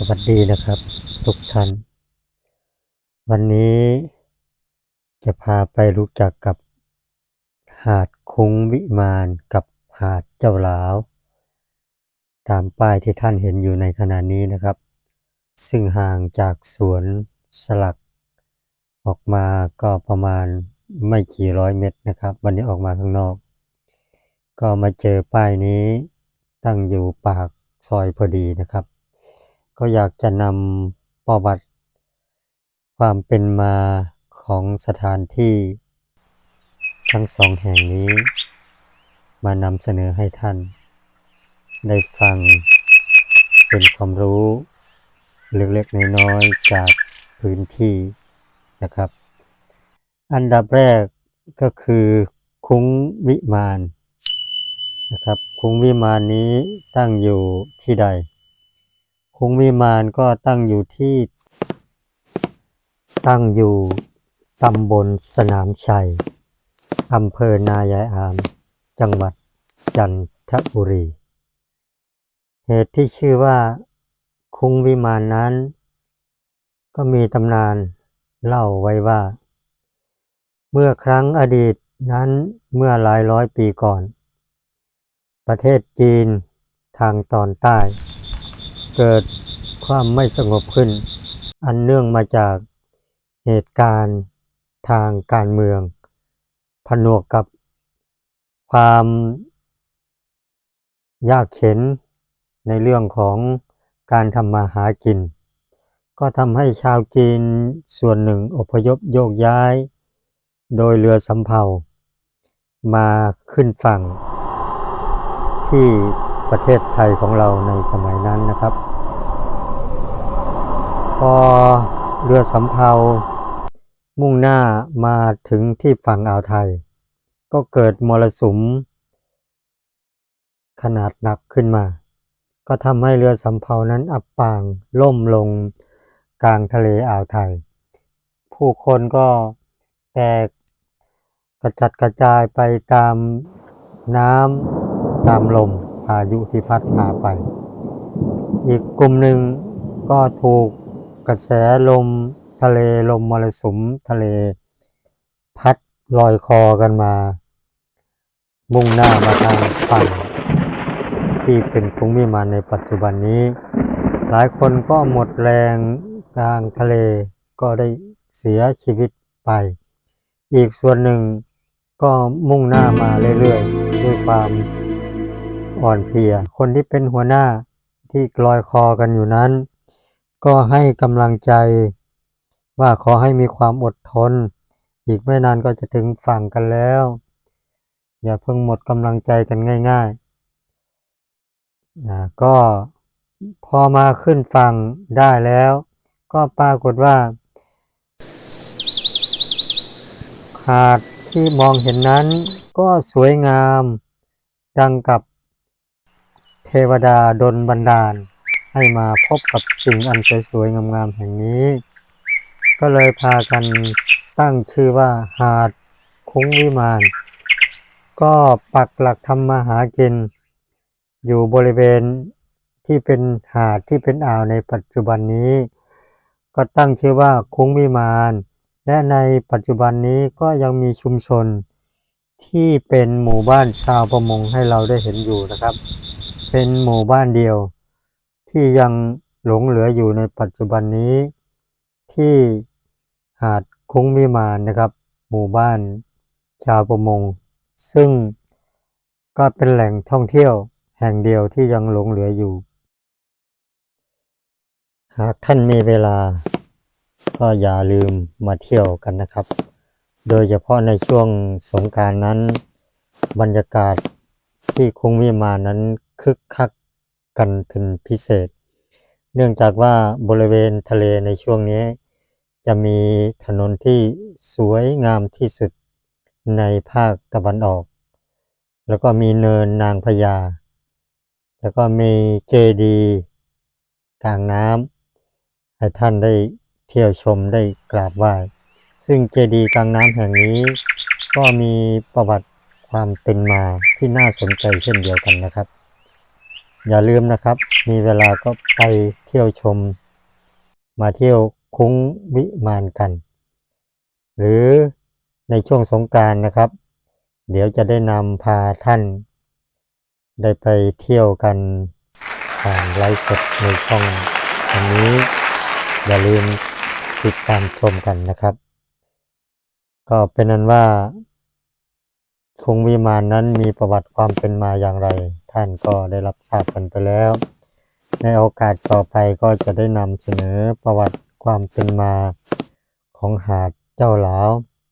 สวัสดีนะครับ ทุกท่าน วันนี้จะพาไปรู้จักกับหาดคุ้งวิมานกับหาดเจ้าหลาว ตามป้ายที่ท่านเห็นอยู่ในขณะนี้นะครับ ซึ่งห่างจากสวนสลัก ออกมาก็ประมาณไม่กี่ร้อยเมตรนะครับ วันนี้ออกมาข้างนอก ก็มาเจอป้ายนี้ตั้งอยู่ปากซอยพอดีนะครับ ก็อยากจะนำประวัติ ความเป็นมาของสถานที่ ทั้งสองแห่งนี้ มานำเสนอให้ท่าน ได้ฟังเป็นความรู้เล็กๆน้อยๆจากพื้นที่นะครับ อันดับแรกก็คือคุ้งวิมานนะครับ คุ้งวิมานนี้ตั้งอยู่ที่ใด คุ้งวิมานก็ตั้งอยู่ที่ ตั้งอยู่ตำบลสนามชัยอำเภอนายายอาม จังหวัดจันทบุรี เหตุที่ชื่อว่าคุ้งวิมานนั้น ก็มีตำนานเล่าไว้ว่า เมื่อครั้งอดีตนั้นเมื่อหลายร้อยปีก่อน ประเทศจีนทางตอนใต้ เกิดความไม่สงบขึ้น อันเนื่องมาจากเหตุการณ์ทางการเมือง ผนวกกับความยากเข็นในเรื่องของการทำมาหากิน ก็ทำให้ชาวจีนส่วนหนึ่งอพยพโยกย้าย โดยเรือสำเภามาขึ้นฝั่งที่ประเทศไทยของเราในสมัยนั้นนะครับ พอเรือสำเภา มุ่งหน้ามาถึงที่ฝั่งอ่าวไทย ก็เกิดมรสุม ขนาดหนักขึ้นมา ก็ทำให้เรือสำเภานั้นอับปางล่มลงกลางทะเลอ่าวไทย ผู้คนก็แตกกระจัดกระจายไปตามน้ำตามลมพายุที่พัดพาไป อีกกลุ่มหนึ่งก็ถูก กระแสลมทะเลลมมรสุมทะเล พัดลอยคอกันมา มุ่งหน้ามาทางฝั่ง ที่เป็นคุ้งวิมานในปัจจุบันนี้ หลายคนก็หมดแรงกลางทะเลก็ได้เสียชีวิตไป อีกส่วนหนึ่งก็มุ่งหน้ามาเรื่อยๆ ด้วยความอ่อนเพลีย คนที่เป็นหัวหน้าที่ลอยคอกันอยู่นั้น ก็ให้กำลังใจ ว่าขอให้มีความอดทน อีกไม่นานก็จะถึงฝั่งกันแล้ว อย่าเพิ่งหมดกำลังใจกันง่ายๆอ่าก็พอมาขึ้นฝั่งได้แล้ว ก็ปรากฏว่า หาดที่มองเห็นนั้นก็สวยงาม ดังกับเทวดาดลบันดาล ให้มาพบกับสิ่งอันสวยๆงามๆแห่งนี้ ก็เลยพากันตั้งชื่อว่าหาดคุ้งวิมาน ก็ปักหลักทำมาหากิน อยู่บริเวณที่เป็นหาดที่เป็นอ่าวในปัจจุบันนี้ ก็ตั้งชื่อว่าคุ้งวิมานและในปัจจุบันนี้ก็ยังมีชุมชนที่เป็นหมู่บ้านชาวประมงให้เราได้เห็นอยู่นะครับ เป็นหมู่บ้านเดียว ที่ยังหลงเหลืออยู่ในปัจจุบันนี้ ที่หาดคุ้งวิมานนะครับ หมู่บ้านชาวประมง ซึ่งก็เป็นแหล่งท่องเที่ยวแห่งเดียวที่ยังหลงเหลืออยู่ หากท่านมีเวลา ก็อย่าลืมมาเที่ยวกันนะครับ โดยเฉพาะในช่วงสงการนั้น บรรยากาศที่คุ้งวิมานนั้นคึกคัก กันเป็นพิเศษ เนื่องจากว่าบริเวณทะเลในช่วงนี้ จะมีถนนที่สวยงามที่สุดในภาคตะวันออก แล้วก็มีเนินนางพญา แล้วก็มีเจดีย์กลางน้ำให้ท่านได้เที่ยวชมได้กราบไหว้ ซึ่งเจดีย์กลางน้ำแห่งนี้ ก็มีประวัติความเป็นมาที่น่าสนใจเช่นเดียวกันนะครับ อย่าลืมนะครับ มีเวลาก็ไปเที่ยวชม มาเที่ยวคุ้งวิมานกัน หรือในช่วงสงกานต์นะครับ เดี๋ยวจะได้นำพาท่าน ได้ไปเที่ยวกันผ่านไลฟ์สดในช่องอันนี้ อย่าลืมติดตามชมกันนะครับ ก็เป็นนั้นว่า คงวิมานนั้นมีประวัติความเป็นมาอย่างไร ท่านก็ได้รับทราบกันไปแล้ว ในโอกาสต่อไปก็จะได้นำเสนอประวัติความเป็นมาของหาดเจ้าหลาว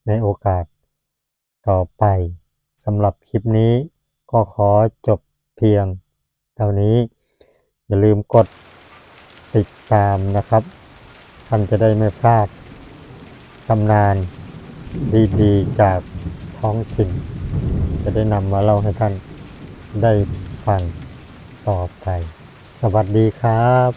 ในโอกาสต่อไปสำหรับคลิปนี้ก็ขอจบเพียงเท่านี้ อย่าลืมกดติดตามนะครับ ท่านจะได้ไม่พลาดตำนานดีๆจากท้องถิ่น จะได้นำมาเล่าให้ท่านได้ฟังต่อไป สวัสดีครับ